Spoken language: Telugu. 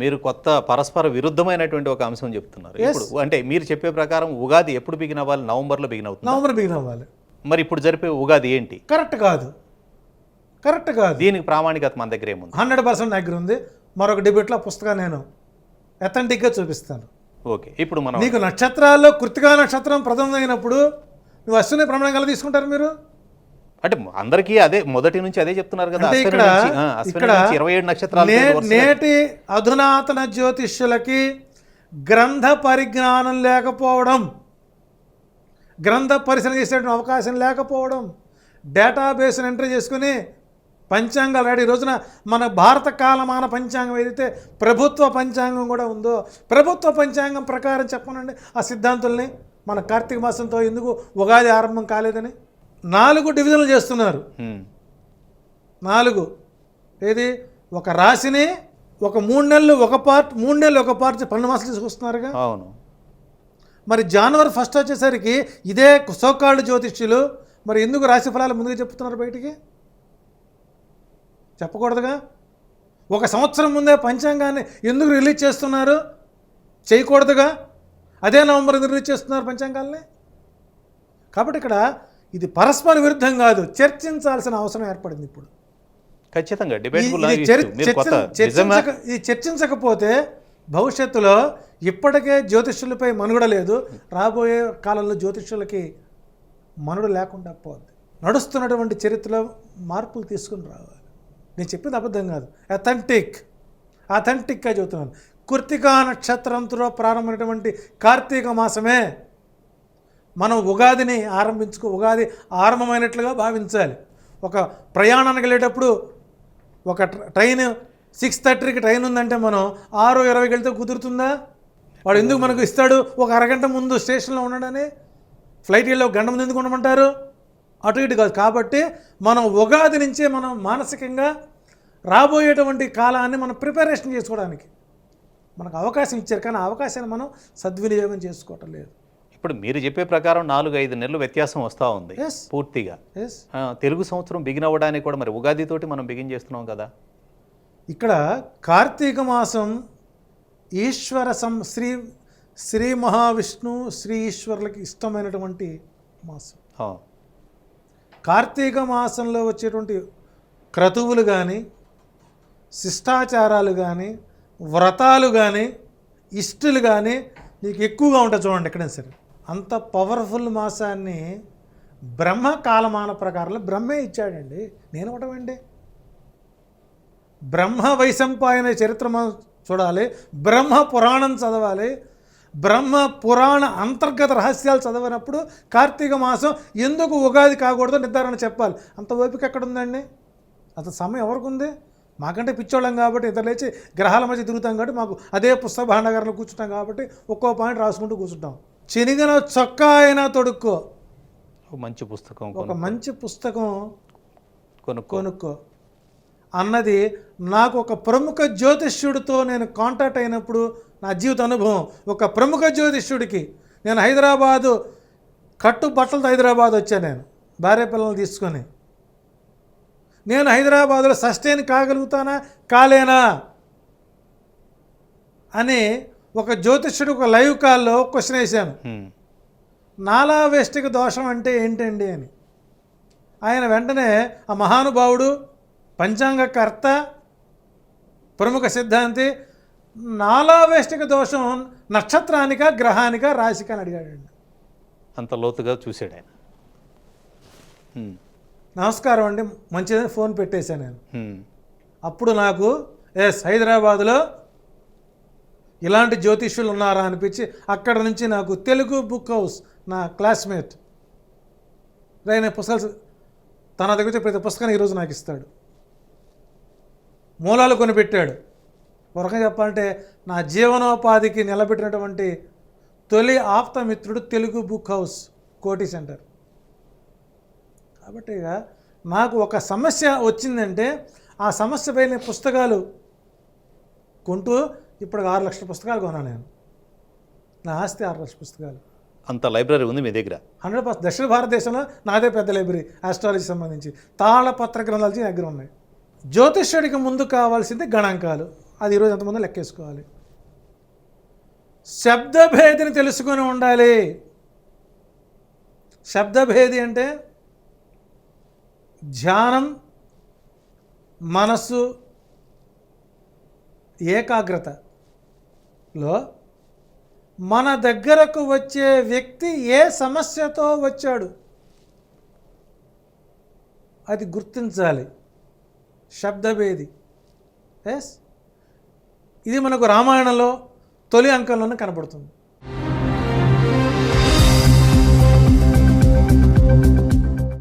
మీరు కొత్త పరస్పర విరుద్ధమైనటువంటి ఒక అంశం చెప్తున్నారు. ఇప్పుడు అంటే మీరు చెప్పే ప్రకారం ఉగాది ఎప్పుడు బిగిన్ అవ్వాలి? నవంబర్లో బిగిన్ అవుతుంది? నవంబర్ బిగిన్ అవ్వాలి. మరి ఇప్పుడు జరిపే ఉగాది ఏంటి? కరెక్ట్ కాదు. కరెక్ట్ కాదు. దీనికి ప్రామాణికత మన దగ్గర ఏముంది? హండ్రెడ్ పర్సెంట్ దగ్గర ఉంది. మరొక డిబేట్లో ఆ పుస్తకాన్ని నేను అథెంటిక్గా చూపిస్తాను. ఓకే ఇప్పుడు మనం నీకు నక్షత్రాల్లో కృతికా నక్షత్రం ప్రథమైనప్పుడు నువ్వు అశ్విని ప్రమాణం తీసుకుంటారు మీరు? అంటే అందరికీ అదే మొదటి నుంచి అదే చెప్తున్నారు కదా ఇక్కడ ఇక్కడ ఇరవై ఏడు నక్షత్రాలు నేటి అధునాతన జ్యోతిష్యులకి గ్రంథ పరిజ్ఞానం లేకపోవడం గ్రంథ పరిశీలన చేసేటువంటి అవకాశం లేకపోవడం డేటాబేస్ని ఎంటర్ చేసుకుని పంచాంగాలు రాడు ఈ రోజున మన భారత కాలమాన పంచాంగం ఏదైతే ప్రభుత్వ పంచాంగం కూడా ఉందో ప్రభుత్వ పంచాంగం ప్రకారం చెప్పనండి ఆ సిద్ధాంతుల్ని. మన కార్తీక మాసంతో ఎందుకు ఉగాది ఆరంభం కాలేదని? నాలుగు డివిజన్లు చేస్తున్నారు. నాలుగు. ఏది? ఒక రాశిని ఒక మూడు నెలలు ఒక పార్ట్ మూడు నెలలు ఒక పార్ట్ పన్నెండు మాసాలు తీసుకొస్తున్నారుగా? అవును. మరి జనవరి ఫస్ట్ వచ్చేసరికి ఇదే సోకాళ్ళు జ్యోతిష్యులు. మరి ఎందుకు రాశి ఫలాలు ముందుగా చెప్తున్నారు బయటికి? చెప్పకూడదుగా? ఒక సంవత్సరం ముందే పంచాంగాన్ని ఎందుకు రిలీజ్ చేస్తున్నారు? చేయకూడదుగా? అదే నవంబర్ రిలీజ్ చేస్తున్నారు పంచాంగాల్ని? కాబట్టి ఇక్కడ ఇది పరస్పర విరుద్ధం కాదు. చర్చించాల్సిన అవసరం ఏర్పడింది ఇప్పుడు. ఖచ్చితంగా ఇది చర్చించకపోతే భవిష్యత్తులో ఇప్పటికే జ్యోతిష్యులపై మనుగడ లేదు. రాబోయే కాలంలో జ్యోతిష్యులకి మనుగడ లేకుండా పోద్ది. నడుస్తున్నటువంటి చరిత్రలో మార్పులు తీసుకుని రావాలి. నేను చెప్పింది అబద్ధం కాదు. అథెంటిక్ అథెంటిక్గా చెబుతున్నాను. కృతికా నక్షత్రంతో ప్రారంభమైనటువంటి కార్తీక మాసమే మనం ఉగాదిని ఆరంభించుకో ఉగాది ఆరంభమైనట్లుగా భావించాలి. ఒక ప్రయాణానికి వెళ్ళేటప్పుడు ఒక ట్రైన్ సిక్స్ థర్టీకి ట్రైన్ ఉందంటే మనం ఆరు ఇరవైకి వెళ్తే కుదురుతుందా? వాడు ఎందుకు మనకు ఇస్తాడు? ఒక అరగంట ముందు స్టేషన్లో ఉండడని? ఫ్లైట్ వెళ్ళి ఒక గంట ముందు ఎందుకు ఉండమంటారు? అటు ఇటు కాదు. కాబట్టి మనం ఉగాది నుంచే మనం మానసికంగా రాబోయేటువంటి కాలాన్ని మనం ప్రిపరేషన్ చేసుకోవడానికి మనకు అవకాశం ఇచ్చారు. కానీ అవకాశాన్ని మనం సద్వినియోగం చేసుకోవటం లేదు. ఇప్పుడు మీరు చెప్పే ప్రకారం నాలుగు ఐదు నెలలు వ్యత్యాసం వస్తూ ఉంది. పూర్తిగా. తెలుగు సంవత్సరం బిగిన్ అవ్వడానికి కూడా మరి ఉగాది తోటి మనం బిగిన్ చేస్తున్నాం కదా. ఇక్కడ కార్తీక మాసం ఈశ్వర సం శ్రీ శ్రీ మహావిష్ణు శ్రీ ఈశ్వరులకి ఇష్టమైనటువంటి మాసం. కార్తీక మాసంలో వచ్చేటువంటి క్రతువులు కానీ శిష్టాచారాలు కానీ వ్రతాలు కానీ ఇష్టులు కానీ నీకు ఎక్కువగా ఉంటాయి చూడండి ఎక్కడైనా సరే. అంత పవర్ఫుల్ మాసాన్ని బ్రహ్మ కాలమాన ప్రకారంలో బ్రహ్మే ఇచ్చాడండి. నేను ఒకటండి బ్రహ్మ వైశంపాయన చరిత్ర మనం చూడాలి. బ్రహ్మ పురాణం చదవాలి. బ్రహ్మ పురాణ అంతర్గత రహస్యాలు చదివినప్పుడు కార్తీక మాసం ఎందుకు ఉగాది కాకూడదో నిర్ధారణ చెప్పాలి. అంత ఓపిక ఎక్కడ ఉందండి అంత సమయం ఎవరికి ఉంది మాకంటే పిచ్చోళ్ళం కాబట్టి ఇద్దరు లేచి గ్రహాల మధ్య తిరుగుతాం కాబట్టి మాకు అదే పుస్తక భాండాగారంలో కూర్చుంటాం కాబట్టి ఒక్కో పాయింట్ రాసుకుంటూ కూర్చుంటాం. చినిగిన చొక్కా అయినా తొడుక్కో. ఒక మంచి పుస్తకం ఒక మంచి పుస్తకం కొనుక్కో. కొనుక్కో. అన్నది నాకు ఒక ప్రముఖ జ్యోతిష్యుడితో నేను కాంటాక్ట్ అయినప్పుడు నా జీవిత అనుభవం. ఒక ప్రముఖ జ్యోతిష్యుడికి నేను హైదరాబాదు కట్టు బట్టలతో హైదరాబాద్ వచ్చాను నేను భార్య పిల్లల్ని తీసుకొని. నేను హైదరాబాదులో సస్టైన్ కాగలుగుతానా? కాలేనా? అని ఒక జ్యోతిష్యుడు ఒక లైవ్ కాల్లో క్వశ్చన్ వేశాను. నాలా వేష్టిక దోషం అంటే ఏంటండి అని ఆయన వెంటనే ఆ మహానుభావుడు పంచాంగకర్త ప్రముఖ సిద్ధాంతి నాలా వేష్టిక దోషం నక్షత్రానిక గ్రహానిక రాశిక అని అడిగాడండి అంత లోతుగా చూశాడు ఆయన. నమస్కారం అండి మంచిదని ఫోన్ పెట్టేశాను నేను. అప్పుడు నాకు ఎస్ హైదరాబాదులో ఇలాంటి జ్యోతిష్యులు ఉన్నారా అనిపించి అక్కడ నుంచి నాకు తెలుగు బుక్ హౌస్ నా క్లాస్మేట్ రైన పుస్తకాలు తన దగ్గర ప్రతి పుస్తకాన్ని ఈరోజు నాకు ఇస్తాడు. మూలాలు కొనిపెట్టాడు. ఒక రకంగా చెప్పాలంటే నా జీవనోపాధికి నిలబెట్టినటువంటి తొలి ఆప్తమిత్రుడు Telugu book house Koti centre. కాబట్టి ఇక నాకు ఒక సమస్య వచ్చిందంటే ఆ సమస్యపై నేను పుస్తకాలు కొంటూ ఇప్పుడు ఆరు లక్షల పుస్తకాలు కొన్నాను నేను. నా ఆస్తి ఆరు లక్షల పుస్తకాలు. అంత లైబ్రరీ ఉంది మీ దగ్గర? Hundred percent. దక్షిణ భారతదేశంలో నాదే పెద్ద లైబ్రరీ ఆస్ట్రాలజీ సంబంధించి. తాళపత్ర గ్రంథాలజీ దగ్గర ఉన్నాయి. జ్యోతిష్యుడికి ముందు కావాల్సింది గణాంకాలు. అది ఈరోజు ఎంతమంది లెక్కేసుకోవాలి. శబ్దభేదిని తెలుసుకొని ఉండాలి. శబ్దభేది అంటే ధ్యానం మనస్సు ఏకాగ్రత. లో మన దగ్గరకు వచ్చే వ్యక్తి ఏ సమస్యతో వచ్చాడు? అది గుర్తించాలి. శబ్దభేది. ఎస్ ఇది మనకు రామాయణంలో తొలి అంకంలోనే కనబడుతుంది.